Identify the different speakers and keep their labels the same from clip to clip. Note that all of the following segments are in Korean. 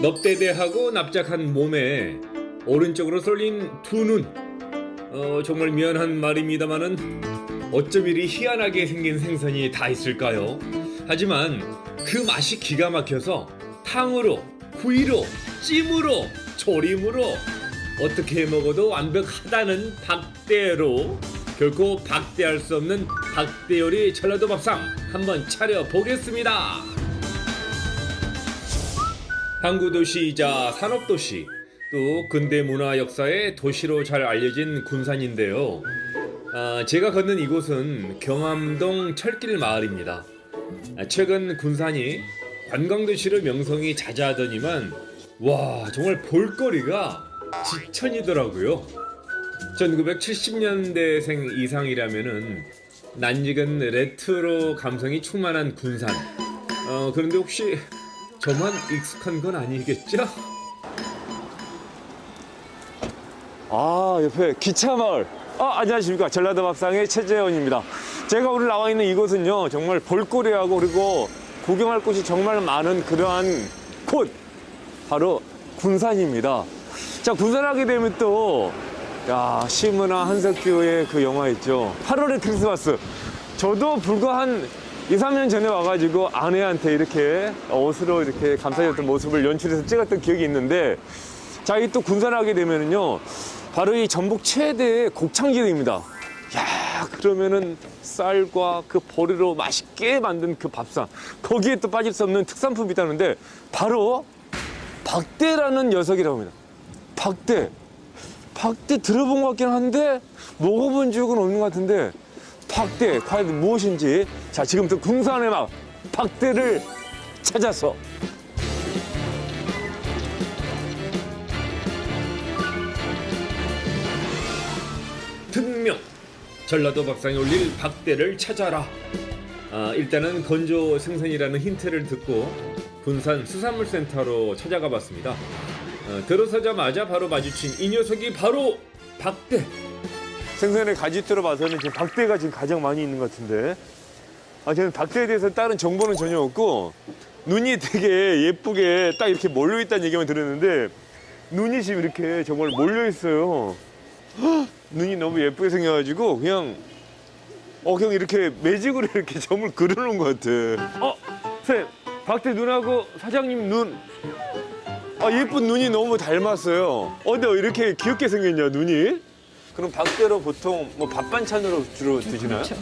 Speaker 1: 넙대대하고 납작한 몸에 오른쪽으로 쏠린 두 눈. 어, 정말 미안한 말입니다마는 어쩜 이리 희한하게 생긴 생선이 다 있을까요? 하지만 그 맛이 기가 막혀서 탕으로, 구이로, 찜으로, 조림으로 어떻게 먹어도 완벽하다는 박대로 결코 박대할 수 없는 박대 요리 전라도 밥상 한번 차려 보겠습니다. 항구 도시이자 산업 도시 또 근대 문화 역사의 도시로 잘 알려진 군산인데요. 아, 제가 걷는 이곳은 경암동 철길 마을입니다. 아, 최근 군산이 관광도시로 명성이 자자하더니만 와 정말 볼거리가 지천이더라고요. 1970년대생 이상이라면은 낯익은 레트로 감성이 충만한 군산. 어, 그런데 혹시 저만 익숙한 건 아니겠죠?
Speaker 2: 아 옆에 기차마을. 아 안녕하십니까. 전라도 밥상의 최재원입니다. 제가 오늘 나와 있는 이곳은요 정말 볼거리하고 그리고 구경할 곳이 정말 많은 그러한 곳. 바로 군산입니다. 자 군산하게 되면 또야 심은하 한석규의 그 영화 있죠? 8월의 크리스마스. 저도 불과 한 2, 3년 전에 와가지고 아내한테 이렇게 옷으로 이렇게 감싸줬던 모습을 연출해서 찍었던 기억이 있는데 자, 이 또 군산하게 되면은요, 바로 이 전북 최대의 곡창지대입니다. 야, 그러면은 쌀과 그 보리로 맛있게 만든 그 밥상, 거기에 또 빠질 수 없는 특산품이 있다는데, 바로 박대라는 녀석이라고 합니다. 박대. 박대 들어본 것 같긴 한데, 먹어본 적은 없는 것 같은데, 박대, 과연 무엇인지, 자, 지금부터 군산의 막 박대를 찾아서
Speaker 1: 특명 전라도 밥상에 올릴 박대를 찾아라. 아, 일단은 건조 생선이라는 힌트를 듣고 군산 수산물센터로 찾아가 봤습니다. 어, 들어서자마자 바로 마주친 이 녀석이 바로 박대.
Speaker 2: 생선의 가짓대로 봐서는 지금 박대가 지금 가장 많이 있는 것 같은데. 아, 저는 박대에 대해서 다른 정보는 전혀 없고, 눈이 되게 예쁘게 딱 이렇게 몰려 있다는 얘기만 들었는데, 눈이 지금 이렇게 정말 몰려 있어요. 헉, 눈이 너무 예쁘게 생겨가지고, 그냥, 어, 그냥 이렇게 매직으로 이렇게 점을 그려놓은 것 같아. 어, 쌤, 박대 눈하고 사장님 눈. 아, 예쁜 눈이 너무 닮았어요. 어, 근데 왜 이렇게 귀엽게 생겼냐, 눈이? 그럼 박대로 보통 뭐 밥 반찬으로 주로 드시나요?
Speaker 3: 그렇죠.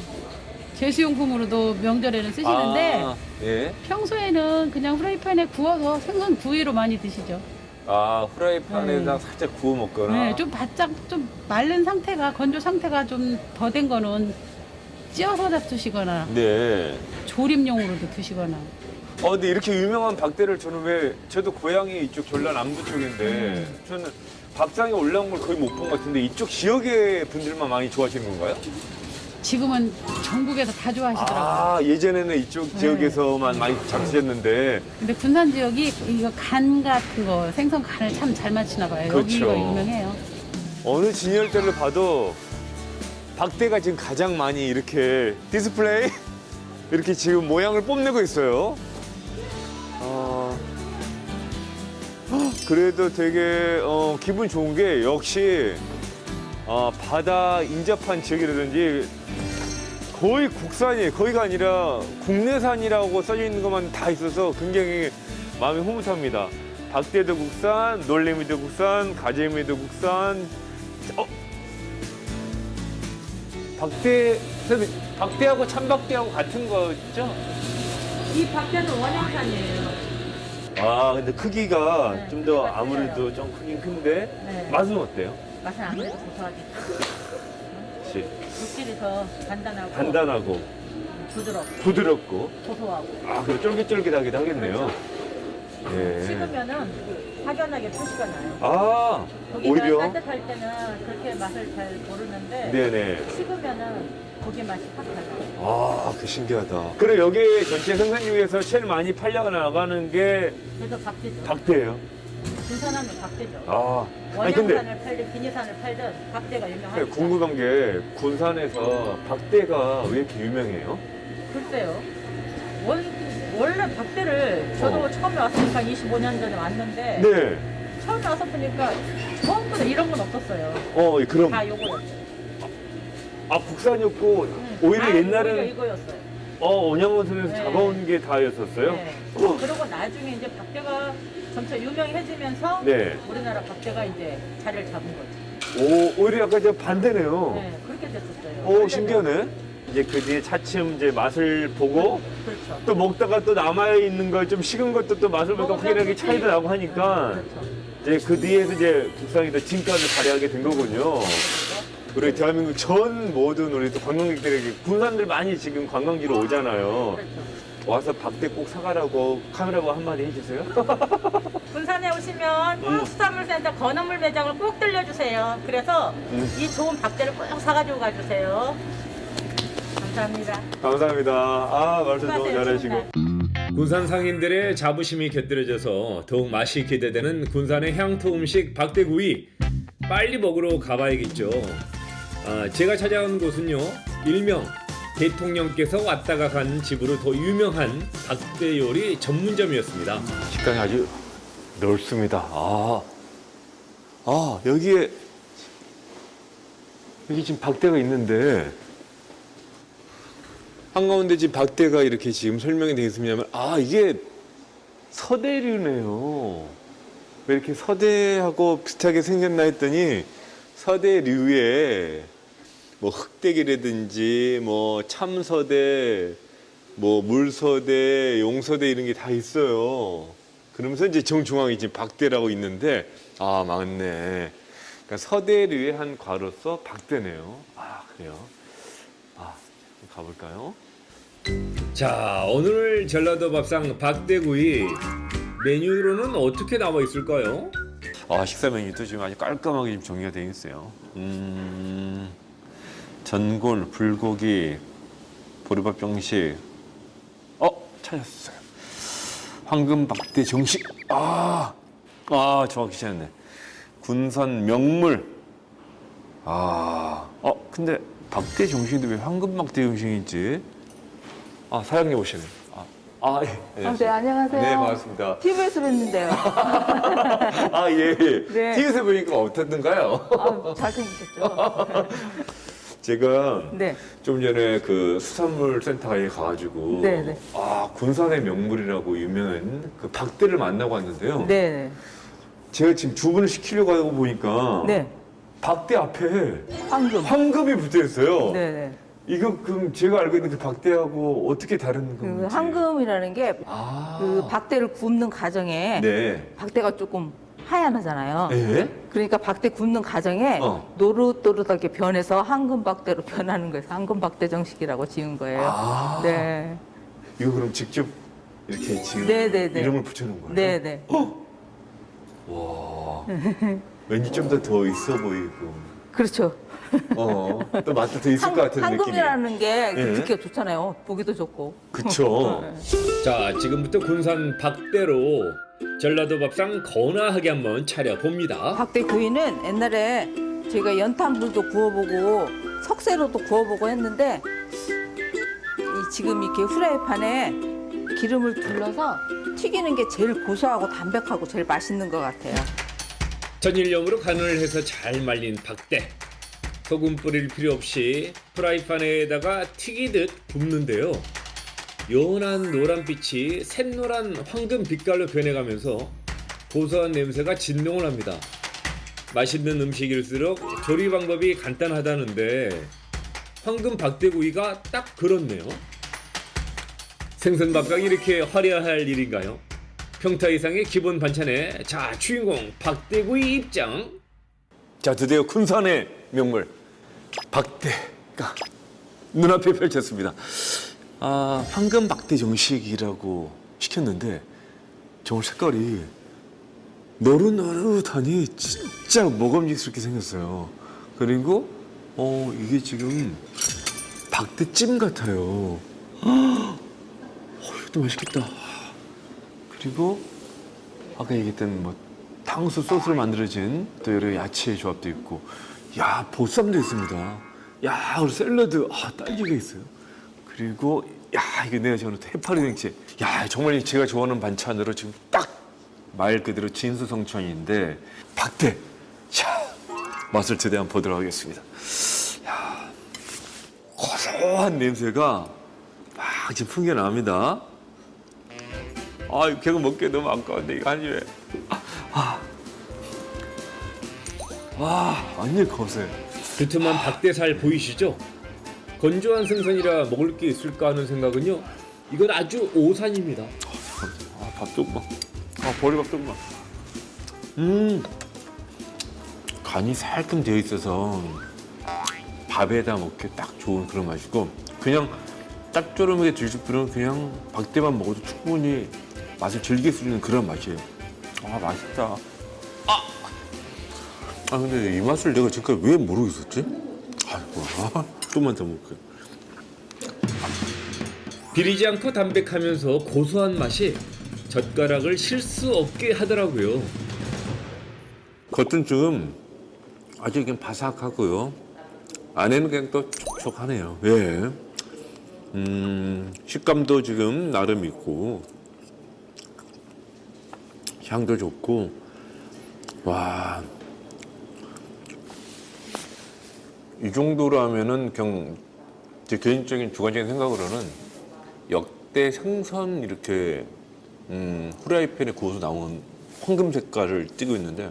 Speaker 3: 제수용품으로도 명절에는 쓰시는데
Speaker 2: 아, 예.
Speaker 3: 평소에는 그냥 프라이팬에 구워서 생선 구이로 많이 드시죠.
Speaker 2: 아 후라이팬에다
Speaker 3: 네.
Speaker 2: 살짝 구워 먹거나.
Speaker 3: 네, 좀 바짝 좀 마른 상태가 건조 상태가 좀 더 된 거는 찌어서 잡수시거나
Speaker 2: 네.
Speaker 3: 조림용으로도 드시거나.
Speaker 2: 어 근데 이렇게 유명한 박대를 저는 왜 저도 고향이 이쪽 전라 남부 쪽인데
Speaker 3: 음.
Speaker 2: 저는 밥상에 올라온 걸 거의 못 본 것 같은데 이쪽 지역의 분들만 많이 좋아하시는 건가요?
Speaker 3: 지금은 전국에서 다 좋아하시더라고요.
Speaker 2: 아 예전에는 이쪽
Speaker 3: 네.
Speaker 2: 지역에서만 많이 잡수셨는데
Speaker 3: 근데 군산 지역이 이거 간 같은 거 생선 간을 참 잘 맞추나 봐요. 여기가
Speaker 2: 그렇죠.
Speaker 3: 유명해요.
Speaker 2: 어느 진열대를 봐도 박대가 지금 가장 많이 이렇게 디스플레이 이렇게 지금 모양을 뽐내고 있어요. 그래도 되게 어, 기분 좋은 게 역시 어, 바다 인접한 지역이라든지 거의 국산이에요. 거의가 아니라 국내산이라고 써져 있는 것만 다 있어서 굉장히 마음이 흐뭇합니다. 박대도 국산, 놀래미도 국산, 가재미도 국산. 어? 박대, 선생님, 박대하고 참박대하고 같은 거죠?
Speaker 3: 이 박대는 원양산이에요.
Speaker 2: 아, 근데 크기가
Speaker 3: 네,
Speaker 2: 좀 더
Speaker 3: 크기가
Speaker 2: 아무래도. 좀 크긴 큰데
Speaker 3: 네.
Speaker 2: 맛은 어때요?
Speaker 3: 맛은 아무래도 고소하겠죠.
Speaker 2: 역시
Speaker 3: 육질이 더 단단하고
Speaker 2: 단단하고
Speaker 3: 부드럽고
Speaker 2: 부드럽고
Speaker 3: 고소하고
Speaker 2: 아, 그리고 쫄깃쫄깃하기도 하겠네요. 예.
Speaker 4: 식으면은 확연하게 표시가 나요.
Speaker 2: 아,
Speaker 4: 고기가
Speaker 2: 오히려?
Speaker 4: 따뜻할 때는 그렇게 맛을 잘 모르는데
Speaker 2: 네네.
Speaker 4: 식으면은 고기 맛이 확 달라요.
Speaker 2: 아, 그 신기하다. 그래 여기 전체 생산 중에서 제일 많이 팔려 나가는 게
Speaker 4: 그래서 박대죠.
Speaker 2: 박대예요.
Speaker 4: 군산하면 박대죠.
Speaker 2: 아, 아니 근데
Speaker 4: 원양산을 팔든 비니산을 팔든
Speaker 2: 그래,
Speaker 4: 유명하죠.
Speaker 2: 궁금한 게 군산에서 박대가 왜 이렇게 유명해요?
Speaker 4: 글쎄요. 원, 원래 박대를 저도
Speaker 2: 어.
Speaker 4: 처음에 왔으니까 25년 전에 왔는데
Speaker 2: 네.
Speaker 4: 처음에 와서 보니까 전부 다 이런 건 없었어요.
Speaker 2: 어, 그럼
Speaker 4: 다 요거였어요.
Speaker 2: 아 국산이었고
Speaker 4: 응.
Speaker 2: 오히려
Speaker 4: 아, 오히려
Speaker 2: 옛날에는
Speaker 4: 이거였어요.
Speaker 2: 어 온양원선에서
Speaker 4: 네.
Speaker 2: 잡아온 게 다였었어요.
Speaker 4: 네.
Speaker 2: 어.
Speaker 4: 그리고 나중에 이제 박대가 점차 유명해지면서
Speaker 2: 네.
Speaker 4: 우리나라 박대가 이제 자리를 잡은 거지.
Speaker 2: 오 오히려 약간 좀 반대네요.
Speaker 4: 네, 그렇게 됐었어요.
Speaker 2: 오
Speaker 4: 원래는-
Speaker 2: 신기하네. 이제 그 뒤에 차츰 이제 맛을 보고
Speaker 4: 그렇죠.
Speaker 2: 또 먹다가 또 남아 있는 걸 좀 식은 것도 또 맛을 보니까 확연하게. 차이도 나고 하니까
Speaker 4: 그렇죠.
Speaker 2: 이제 그 뒤에서 이제 국산이 더 진가를 발휘하게 된 거군요. 우리 대한민국 전 모든 우리 또 관광객들에게 군산들 많이 지금 관광지로 오잖아요.
Speaker 4: 그렇죠.
Speaker 2: 와서 박대 꼭 사가라고 카메라고 한마디 해주세요.
Speaker 4: 군산에 오시면 꼭
Speaker 2: 음.
Speaker 4: 수산물센터 건어물 매장을 꼭 들려주세요. 그래서
Speaker 2: 음.
Speaker 4: 이 좋은 박대를 꼭 사가지고 가주세요. 감사합니다.
Speaker 2: 감사합니다. 아 말씀 너무 잘하시고.
Speaker 1: 군산 상인들의 자부심이 곁들여져서 더욱 맛이 기대되는 군산의 향토 음식 박대구이 빨리 먹으러 가봐야겠죠. 아, 제가 찾아온 곳은요 일명 대통령께서 왔다가 간 집으로 더 유명한 박대 요리 전문점이었습니다.
Speaker 2: 식당이 아주 넓습니다. 아, 아 여기에 여기 지금 박대가 있는데 한가운데 지금 박대가 이렇게 지금 설명이 있으면 아 이게 서대류네요. 왜 이렇게 서대하고 비슷하게 생겼나 했더니 서대류에 뭐 흑대기라든지 뭐 참서대 뭐 물서대, 용서대 이런 게 다 있어요. 그러면서 이제 정중앙에 지금 박대라고 있는데 아 맞네. 그러니까 서대류의 한 과로서 박대네요. 아 그래요. 아 가볼까요?
Speaker 1: 자 오늘 전라도 밥상 박대구이 메뉴로는 어떻게 나와 있을까요?
Speaker 2: 아 식사 메뉴도 지금 아주 깔끔하게 지금 정리가 되어 있어요. 음 전골, 불고기, 보리밥 정식. 어 찾았어요. 황금 박대 정식. 아, 아 정확히 찾았네. 군산 명물. 아, 어 근데 박대 정식인데 왜 황금 박대 정식이지? 아 사장님 오시네. 아, 아 예.
Speaker 5: 아, 네, 안녕하세요.
Speaker 2: 네 반갑습니다.
Speaker 5: TV에서 뵀는데요.
Speaker 2: 아 예.
Speaker 5: 네.
Speaker 2: TV에서 보니까 어떻던가요?
Speaker 5: 아, 잘생기셨죠?
Speaker 2: 제가
Speaker 5: 네.
Speaker 2: 좀 전에 그 수산물 센터에 가가지고
Speaker 5: 네, 네.
Speaker 2: 아 군산의 명물이라고 유명한 그 박대를 만나고 왔는데요.
Speaker 5: 네.
Speaker 2: 제가 지금 주문을 시키려고 하고 보니까
Speaker 5: 네.
Speaker 2: 박대 앞에
Speaker 5: 황금.
Speaker 2: 황금이 붙어 있어요.
Speaker 5: 네, 네.
Speaker 2: 이거 그럼 제가 알고 있는 그 박대하고 어떻게 다른
Speaker 5: 그
Speaker 2: 건지?
Speaker 5: 황금이라는 게 그
Speaker 2: 아.
Speaker 5: 박대를 굽는 과정에
Speaker 2: 네.
Speaker 5: 박대가 조금 하얀 하잖아요.
Speaker 2: 네.
Speaker 5: 그러니까 박대 굽는 과정에
Speaker 2: 어.
Speaker 5: 노릇노릇하게 변해서 황금 박대로 변하는 거예요. 황금 박대 정식이라고 지은 거예요.
Speaker 2: 아.
Speaker 5: 네.
Speaker 2: 이거 그럼 직접 이렇게 지금
Speaker 5: 네, 네, 네.
Speaker 2: 이름을 붙여놓은 거예요?
Speaker 5: 네, 네.
Speaker 2: 와. 왠지 좀 더 더 있어 보이고.
Speaker 5: 그렇죠.
Speaker 2: 어. 또 맛도 더 있을 것 같은 느낌이.
Speaker 5: 황금이라는 게
Speaker 2: 예.
Speaker 5: 듣기가 좋잖아요. 보기도 좋고.
Speaker 2: 그쵸.
Speaker 1: 자 지금부터 군산 박대로 전라도 밥상 거나하게 한번 차려봅니다.
Speaker 5: 박대 구이는 옛날에 제가 연탄불도 구워보고 석쇠로도 구워보고 했는데 이 지금 이렇게 후라이팬에 기름을 둘러서 튀기는 게 제일 고소하고 담백하고 제일 맛있는 것 같아요.
Speaker 1: 전일염으로 간을 해서 잘 말린 박대. 소금 뿌릴 필요 없이 프라이팬에다가 튀기듯 굽는데요. 연한 노란빛이 샛노란 황금 빛깔로 변해가면서 고소한 냄새가 진동을 합니다. 맛있는 음식일수록 조리 방법이 간단하다는데 황금 박대구이가 딱 그렇네요. 생선밥상이 이렇게 화려할 일인가요? 평타 이상의 기본 반찬에 자 주인공 박대구이 입장.
Speaker 2: 자, 드디어 군산의 명물 박대가 눈앞에 펼쳤습니다. 아, 황금 박대 정식이라고 시켰는데 정말 색깔이 노릇노릇하니 진짜 먹음직스럽게 생겼어요. 그리고 어 이게 지금 박대찜 같아요. 어, 이것도 맛있겠다. 그리고 아까 얘기했던 뭐 탕수 소스로 만들어진 또 여러 야채의 조합도 있고 야 보쌈도 있습니다 야 그리고 샐러드 아 딸기가 있어요 그리고 야 이게 내가 좋아하는 해파리 냉채 야 정말 제가 좋아하는 반찬으로 지금 딱 말 그대로 진수성찬인데 박대. 야 맛을 한번 보도록 하겠습니다. 야 고소한 냄새가 막 지금 풍겨납니다. 아, 이거 걔가 먹기 너무 아까운데 이거 한 입에. 아, 아. 와, 완전 거세.
Speaker 1: 두툼한 박대살 보이시죠? 건조한 생선이라 먹을 게 있을까 하는 생각은요. 이건 아주 오산입니다.
Speaker 2: 아, 밥 조금만. 아, 보리밥 조금만. 음, 간이 살끔 되어 있어서 밥에다 먹기 딱 좋은 그런 맛이고 그냥 짭조름하게 드실 분은 그냥 박대만 먹어도 충분히 맛을 즐길 수 있는 그런 맛이에요. 아, 맛있다. 아, 아 근데 이 맛을 내가 지금까지 왜 모르고 있었지? 아이고, 아, 좀만 더 먹을게요.
Speaker 1: 비리지 않고 담백하면서 고소한 맛이 젓가락을 쉴 수 없게 하더라고요.
Speaker 2: 겉은 좀 아주 그냥 바삭하고요. 안에는 그냥 또 촉촉하네요. 예. 음, 식감도 지금 나름 있고, 향도 좋고, 와. 이 정도로 하면은 그냥 제 개인적인 주관적인 생각으로는 역대 생선 이렇게 음, 후라이팬에 구워서 나온 황금 색깔을 띠고 있는데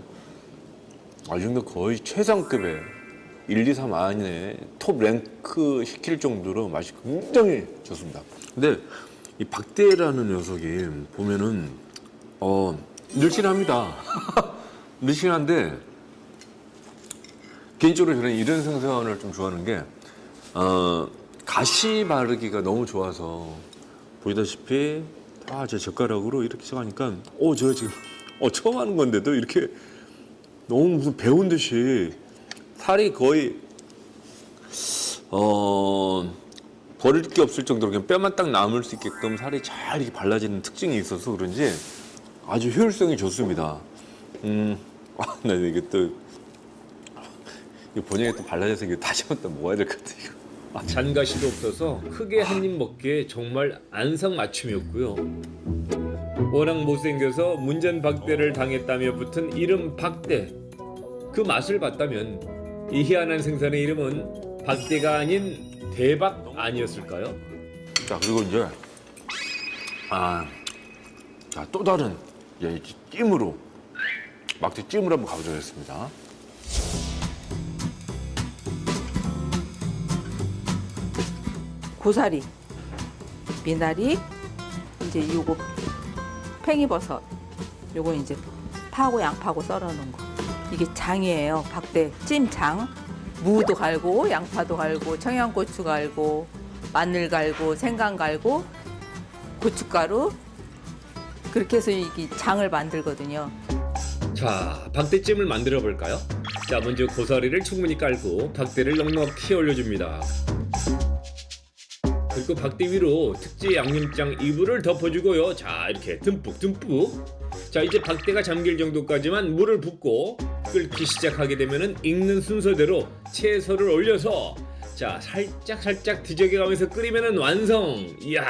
Speaker 2: 아, 이 정도 거의 최상급의 1, 2, 3 안에 톱 랭크 시킬 정도로 맛이 굉장히 좋습니다. 근데 이 박대라는 녀석이 보면은 어 늘씬합니다. 늘씬한데 개인적으로 저는 이런 생선을 좀 좋아하는 게 어, 가시 바르기가 너무 좋아서 보시다시피 아, 제 젓가락으로 이렇게 쳐가니까 어, 제가 지금 어, 처음 하는 건데도 이렇게 너무 무슨 배운 듯이 살이 거의 어 버릴 게 없을 정도로 그냥 뼈만 딱 남을 수 있게끔 살이 잘 이렇게 발라지는 특징이 있어서 그런지 아주 효율성이 좋습니다. 음, 아, 나 이게 또 이거 본연에 또 발라져서 이거 다시 한번 또 먹어야 될 것 같아 이거. 아,
Speaker 1: 잔가시도 없어서 크게 한 입 먹기에 정말 안성맞춤이었고요. 워낙 못생겨서 문전박대를 당했다며 붙은 이름 박대. 그 맛을 봤다면 이 희한한 생선의 이름은 박대가 아닌 대박 아니었을까요?
Speaker 2: 자 그리고 이제 아, 자 또 다른 예, 이 찜으로 막대 찜으로 한번 가보도록 하겠습니다.
Speaker 5: 고사리, 미나리, 이제 요거 팽이버섯, 요거 이제 파하고 양파하고 썰어놓은 거. 이게 장이에요. 박대 찜장. 무도 갈고 양파도 갈고 청양고추 갈고 마늘 갈고 생강 갈고 고춧가루 그렇게 해서 이게 장을 만들거든요.
Speaker 1: 자, 박대찜을 만들어 볼까요? 자, 먼저 고사리를 충분히 깔고 박대를 넉넉히 올려줍니다. 그리고 박대 위로 특제 양념장 이불을 덮어주고요. 자, 이렇게 듬뿍 듬뿍. 자, 이제 박대가 잠길 정도까지만 물을 붓고 끓기 시작하게 되면은 익는 순서대로 채소를 올려서 자, 살짝 살짝 뒤적여가면서 끓이면은 완성. 이야,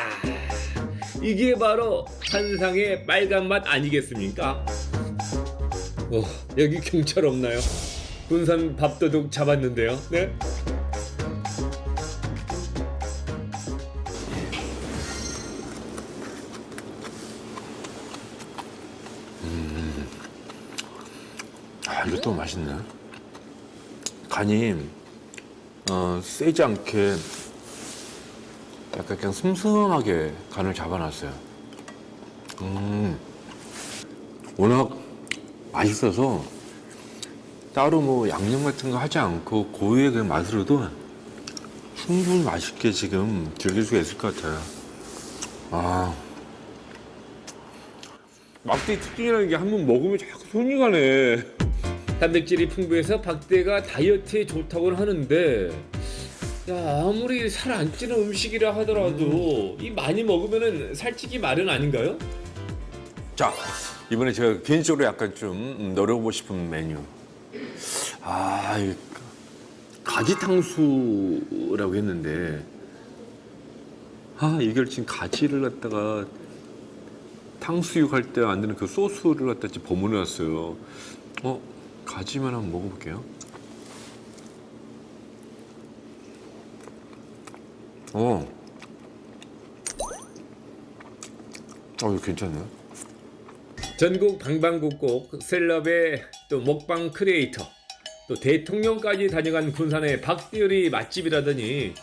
Speaker 1: 이게 바로 한상의 빨간 맛 아니겠습니까? 어, 여기 경찰 없나요? 군산 밥도둑 잡았는데요. 네?
Speaker 2: 아 이것도 맛있네. 간이 어, 세지 않게 약간 그냥 슴슴하게 간을 잡아놨어요. 음, 워낙 맛있어서 따로 뭐 양념 같은 거 하지 않고 고유의 그 맛으로도 충분히 맛있게 지금 즐길 수가 있을 것 같아요. 아. 막대 특징이라는 게 한 번 먹으면 자꾸 손이 가네.
Speaker 1: 단백질이 풍부해서 박대가 다이어트에 좋다고 하는데 야 아무리 살 안 찌는 음식이라 하더라도 이 많이 먹으면은 살찌기 마련 아닌가요?
Speaker 2: 자, 이번에 제가 개인적으로 약간 좀 노려보고 싶은 메뉴. 아, 이 가지탕수라고 했는데, 아, 이걸 지금 가지를 갖다가 탕수육 할때 만드는 그 소스를 갖다 이제 버무려 놨어요. 어, 가지만 한번 먹어볼게요. 어. 어, 이거 괜찮네.
Speaker 1: 전국 방방곡곡 셀럽의 또 먹방 크리에이터 또 대통령까지 다녀간 군산의 박대열이 맛집이라더니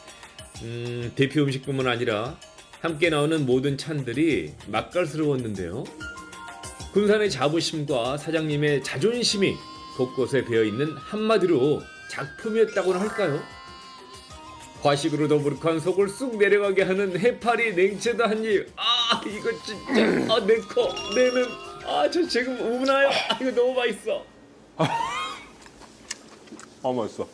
Speaker 1: 음, 대표 음식뿐만 아니라 함께 나오는 모든 찬들이 맛깔스러웠는데요. 군산의 자부심과 사장님의 자존심이 곳곳에 배어 있는 한마디로 작품이었다고나 할까요? 과식으로 더부룩한 속을 쑥 내려가게 하는 해파리 냉채도 한 입. 아 이거 진짜 아 내 코, 내는 아저 지금 우나요? 아 이거 너무 맛있어.
Speaker 2: 아, 맛있어.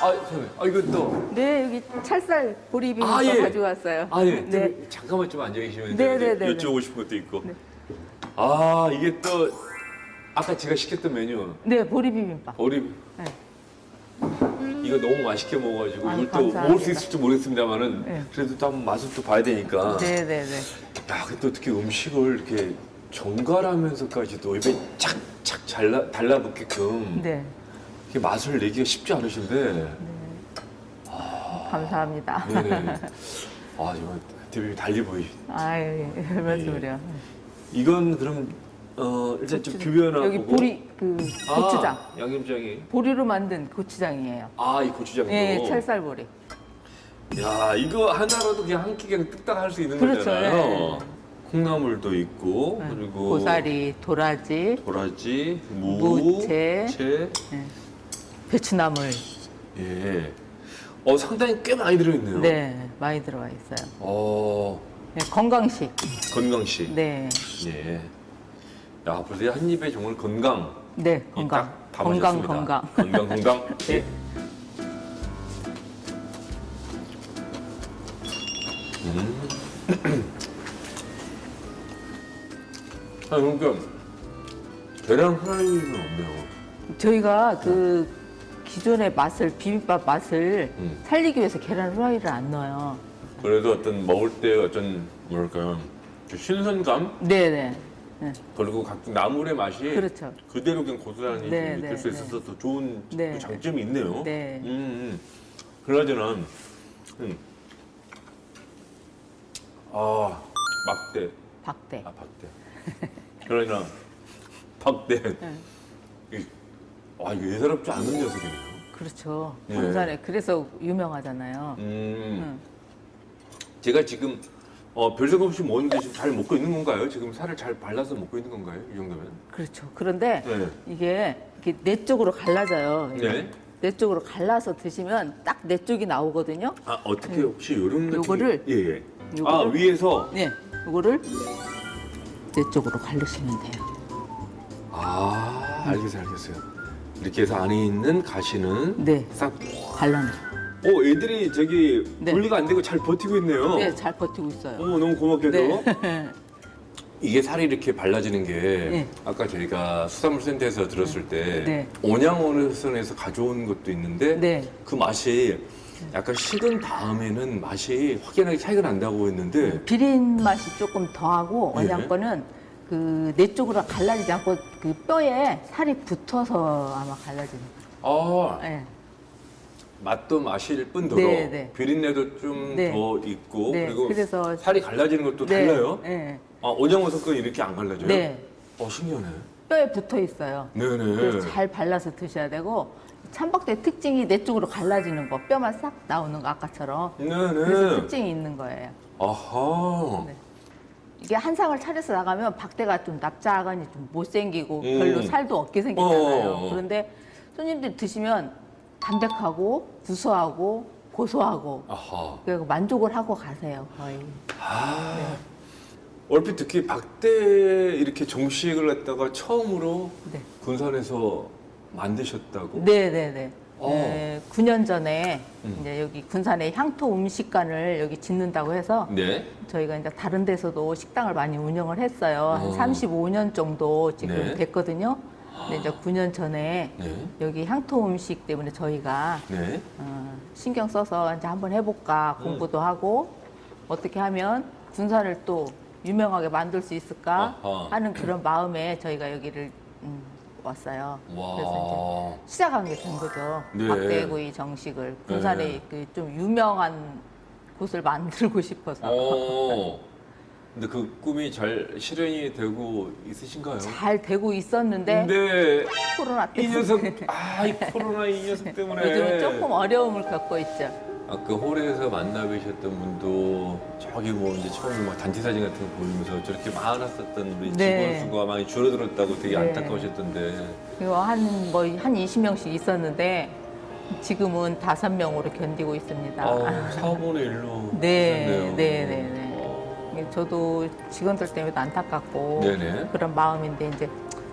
Speaker 2: 아, 선생님. 아, 이거 또.
Speaker 5: 네, 여기 찰쌀 보리비빔
Speaker 2: 아, 예.
Speaker 5: 가져왔어요.
Speaker 2: 아, 예.
Speaker 5: 네.
Speaker 2: 잠깐만 좀 앉아 계시면
Speaker 5: 네, 네, 네,
Speaker 2: 여쭤보고 싶은 것도 있고. 아, 이게 또 아까 제가 시켰던 메뉴.
Speaker 5: 네, 보리비빔밥.
Speaker 2: 어리
Speaker 5: 네.
Speaker 2: 이거 너무 맛있게 먹어가지고
Speaker 5: 아유,
Speaker 2: 이걸 또
Speaker 5: 감사합니다.
Speaker 2: 먹을 수 있을지 모르겠습니다만은
Speaker 5: 네.
Speaker 2: 그래도 또 한번 맛을 또 봐야 되니까.
Speaker 5: 네, 네, 네.
Speaker 2: 야, 근데 또 어떻게 음식을 이렇게 정갈하면서까지도 입에 착착 잘라 달라붙게끔
Speaker 5: 네.
Speaker 2: 이렇게 맛을 내기가 쉽지 않으신데.
Speaker 5: 감사합니다.
Speaker 2: 네네. 아 정말 대표님 달리 보이.
Speaker 5: 아유, 예, 별 말씀을요.
Speaker 2: 이건 그럼 어 일단 좀 비벼나
Speaker 5: 여기. 보리 그 고추장.
Speaker 2: 아, 양념장이.
Speaker 5: 보리로 만든 고추장이에요.
Speaker 2: 아 이 고추장도.
Speaker 5: 예, 찰쌀 보리.
Speaker 2: 야 이거 하나로도 그냥 한 끼 그냥 뚝딱 할 수 있는
Speaker 5: 그렇죠,
Speaker 2: 거잖아요. 콩나물도 있고
Speaker 5: 네.
Speaker 2: 그리고
Speaker 5: 고사리, 도라지,
Speaker 2: 도라지, 무,
Speaker 5: 무채.
Speaker 2: 채,
Speaker 5: 배추나물.
Speaker 2: 예. 어 상당히 꽤 많이 들어있네요.
Speaker 5: 네, 많이 들어가 있어요.
Speaker 2: 어
Speaker 5: 네, 건강식.
Speaker 2: 건강식.
Speaker 5: 네,
Speaker 2: 예. 야 벌써 한 입에 정말 건강.
Speaker 5: 네,
Speaker 2: 이
Speaker 5: 건강.
Speaker 2: 딱
Speaker 5: 건강. 건강.
Speaker 2: 건강 건강.
Speaker 5: 네.
Speaker 2: 예. 음. 아 그러니까 계란 후라이는 없네요.
Speaker 5: 저희가 그 기존의 맛을 비빔밥 맛을
Speaker 2: 음.
Speaker 5: 살리기 위해서 계란 후라이를 안 넣어요.
Speaker 2: 그래도 어떤 먹을 때 어떤 뭐랄까요 그 신선감
Speaker 5: 네, 네. 네.
Speaker 2: 그리고 각 나물의 맛이
Speaker 5: 그렇죠.
Speaker 2: 그대로 그냥 고스란히
Speaker 5: 네,
Speaker 2: 느낄
Speaker 5: 네,
Speaker 2: 수
Speaker 5: 네.
Speaker 2: 있어서 더 좋은
Speaker 5: 네.
Speaker 2: 또 장점이 있네요.
Speaker 5: 네.
Speaker 2: 음, 음. 그나저나 음. 아 막대
Speaker 5: 박대.
Speaker 2: 아 박대 그러나 박대
Speaker 5: 네.
Speaker 2: 이- 아 이거 예사롭지 않은 녀석이네요.
Speaker 5: 그렇죠.
Speaker 2: 네.
Speaker 5: 군산에 그래서 유명하잖아요.
Speaker 2: 음. 제가 지금 어, 별 생각 없이 먹는데 지금 잘 먹고 있는 건가요? 지금 살을 잘 발라서 먹고 있는 건가요? 이 정도면?
Speaker 5: 그렇죠. 그런데
Speaker 2: 네.
Speaker 5: 이게 이렇게 네 쪽으로 갈라져요.
Speaker 2: 네.
Speaker 5: 네 쪽으로 갈라서 드시면 딱네 쪽이 나오거든요.
Speaker 2: 아 어떻게 혹시 요런 같은
Speaker 5: 요거를-
Speaker 2: 게- 예, 예.
Speaker 5: 요거를-
Speaker 2: 아 위에서
Speaker 5: 네, 이거를 네 쪽으로 갈르시면 돼요.
Speaker 2: 아 알겠어요 알겠어요 이렇게 해서 안에 있는 가시는
Speaker 5: 네.
Speaker 2: 싹
Speaker 5: 갈라내.
Speaker 2: 어, 애들이 저기
Speaker 5: 네.
Speaker 2: 분리가 안 되고 잘 버티고 있네요.
Speaker 5: 네, 잘 버티고 있어요.
Speaker 2: 어머 너무 고맙게도
Speaker 5: 네.
Speaker 2: 이게 살이 이렇게 발라지는 게
Speaker 5: 네.
Speaker 2: 아까 저희가 수산물센터에서 들었을 때
Speaker 5: 네.
Speaker 2: 온양어선에서 가져온 것도 있는데
Speaker 5: 네.
Speaker 2: 그 맛이 약간 식은 다음에는 맛이 확연하게 차이가 난다고 했는데
Speaker 5: 비린 맛이 조금 더하고
Speaker 2: 예.
Speaker 5: 원양 거는 그네 쪽으로 갈라지지 않고 그 뼈에 살이 붙어서 아마 갈라지는
Speaker 2: 아
Speaker 5: 거예요. 네.
Speaker 2: 맛도 맛일 뿐더러
Speaker 5: 네, 네.
Speaker 2: 비린내도 좀더
Speaker 5: 네.
Speaker 2: 있고
Speaker 5: 네,
Speaker 2: 그리고
Speaker 5: 그래서-
Speaker 2: 살이 갈라지는 것도
Speaker 5: 네.
Speaker 2: 달라요.
Speaker 5: 네.
Speaker 2: 아 온양어 섞은 이렇게 안 갈라져요?
Speaker 5: 네.
Speaker 2: 어 신기하네.
Speaker 5: 뼈에 붙어 있어요.
Speaker 2: 네네.
Speaker 5: 그래서 잘 발라서 드셔야 되고 참박대 특징이 내 쪽으로 갈라지는 거, 뼈만 싹 나오는 거 아까처럼. 그래서
Speaker 2: 네네.
Speaker 5: 특징이 있는 거예요.
Speaker 2: 아하.
Speaker 5: 네. 이게 한 상을 차려서 나가면 박대가 좀 납작하니 좀 못생기고
Speaker 2: 음.
Speaker 5: 별로 살도 없게 생기잖아요.
Speaker 2: 어.
Speaker 5: 그런데 손님들이 드시면 담백하고 구수하고 고소하고
Speaker 2: 아하.
Speaker 5: 그리고 만족을 하고 가세요 거의.
Speaker 2: 아. 얼핏 듣기 박대 이렇게 정식을 갖다가 처음으로
Speaker 5: 네.
Speaker 2: 군산에서 만드셨다고?
Speaker 5: 네네네.
Speaker 2: 어.
Speaker 5: 네, 9년 전에
Speaker 2: 음.
Speaker 5: 이제 여기 군산에 향토 음식관을 여기 짓는다고 해서
Speaker 2: 네.
Speaker 5: 저희가 이제 다른 데서도 식당을 많이 운영을 했어요.
Speaker 2: 어.
Speaker 5: 한 35년 정도 지금
Speaker 2: 네.
Speaker 5: 됐거든요. 근데 이제 9년 전에
Speaker 2: 네.
Speaker 5: 여기 향토 음식 때문에 저희가
Speaker 2: 네.
Speaker 5: 어, 신경 써서 이제 한번 해볼까
Speaker 2: 음.
Speaker 5: 공부도 하고 어떻게 하면 군산을 또 유명하게 만들 수 있을까
Speaker 2: 아하.
Speaker 5: 하는 그런 마음에 저희가 여기를 음, 왔어요. 그래서 이제 시작한 게 된 거죠.
Speaker 2: 네.
Speaker 5: 박대구이 정식을 군산에
Speaker 2: 네.
Speaker 5: 그좀 유명한 곳을 만들고 싶어서
Speaker 2: 어. 근데 그 꿈이 잘 실현이 되고 있으신가요?
Speaker 5: 잘 되고 있었는데
Speaker 2: 근데
Speaker 5: 코로나
Speaker 2: 이
Speaker 5: 때문에
Speaker 2: 녀석 아 이 코로나 이 녀석 때문에
Speaker 5: 요즘은 조금 어려움을 겪고 있죠.
Speaker 2: 아까 홀에서 만나 뵈셨던 분도 저기 뭐 이제 처음에 막 단체 사진 같은 거 보이면서 저렇게 많았었던 우리
Speaker 5: 네.
Speaker 2: 직원 수가 많이 줄어들었다고 되게
Speaker 5: 네.
Speaker 2: 안타까우셨던데
Speaker 5: 그리고 한뭐한 20명씩 있었는데 지금은 다섯 명으로 견디고 있습니다.
Speaker 2: 아우 사업원의 일로
Speaker 5: 네,
Speaker 2: 하셨네요.
Speaker 5: 네, 네, 네. 저도 직원들 때문에 안타깝고
Speaker 2: 네네.
Speaker 5: 그런 마음인데 이제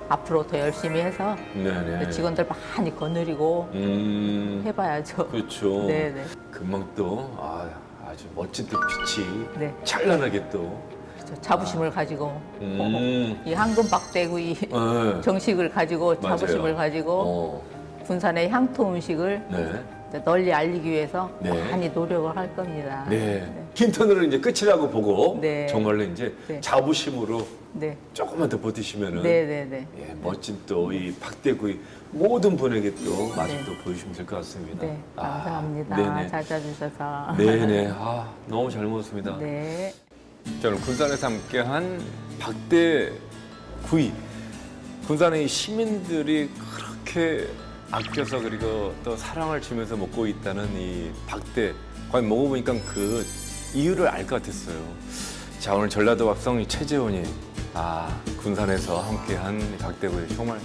Speaker 5: 앞으로 더 열심히 해서
Speaker 2: 네네.
Speaker 5: 직원들 많이 거느리고
Speaker 2: 음
Speaker 5: 해봐야죠.
Speaker 2: 그렇죠.
Speaker 5: 네, 네,
Speaker 2: 금방 또 아, 아주 멋진 또 빛이
Speaker 5: 네.
Speaker 2: 찬란하게 또.
Speaker 5: 그렇죠. 자부심을 가지고
Speaker 2: 음.
Speaker 5: 이 황금박대구이
Speaker 2: 네.
Speaker 5: 정식을 가지고
Speaker 2: 맞아요.
Speaker 5: 자부심을 가지고
Speaker 2: 어.
Speaker 5: 군산의 향토 음식을
Speaker 2: 네.
Speaker 5: 이제 널리 알리기 위해서
Speaker 2: 네.
Speaker 5: 많이 노력을 할 겁니다.
Speaker 2: 네. 킨턴으로 이제 끝이라고 보고
Speaker 5: 네.
Speaker 2: 정말로 이제
Speaker 5: 네.
Speaker 2: 자부심으로
Speaker 5: 네,
Speaker 2: 조금만 더 버티시면은
Speaker 5: 네, 네, 네.
Speaker 2: 예, 멋진 또 이 박대구이 모든 분에게 또 맛을
Speaker 5: 네.
Speaker 2: 또 보여주시면 될 것 같습니다.
Speaker 5: 네, 감사합니다.
Speaker 2: 아, 네네.
Speaker 5: 찾아주셔서.
Speaker 2: 네네. 아, 너무 잘 먹었습니다.
Speaker 5: 네.
Speaker 2: 자, 오늘 군산에서 함께한 박대구이. 군산의 시민들이 그렇게 아껴서 그리고 또 사랑을 주면서 먹고 있다는 이 박대. 과연 먹어보니까 그 이유를 알 것 같았어요. 자, 오늘 전라도 밥성 최재원이 아, 군산에서 함께한 이 박대구이 정말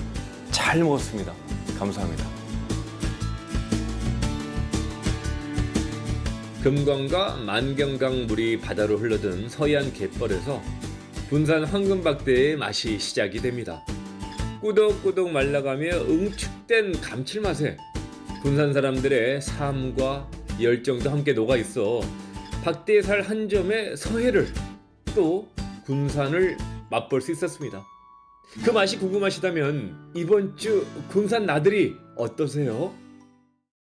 Speaker 2: 잘 먹었습니다. 감사합니다. 금강과 만경강 물이 바다로 흘러든 서해안 갯벌에서 군산 황금박대의 맛이 시작이 됩니다. 꾸덕꾸덕 말라가며 응축된 감칠맛에 군산 사람들의 삶과 열정도 함께 녹아 있어 박대의 살한 점의 서해를 또 군산을 맛볼 수 있었습니다. 그 맛이 궁금하시다면 이번 주 군산 나들이 어떠세요?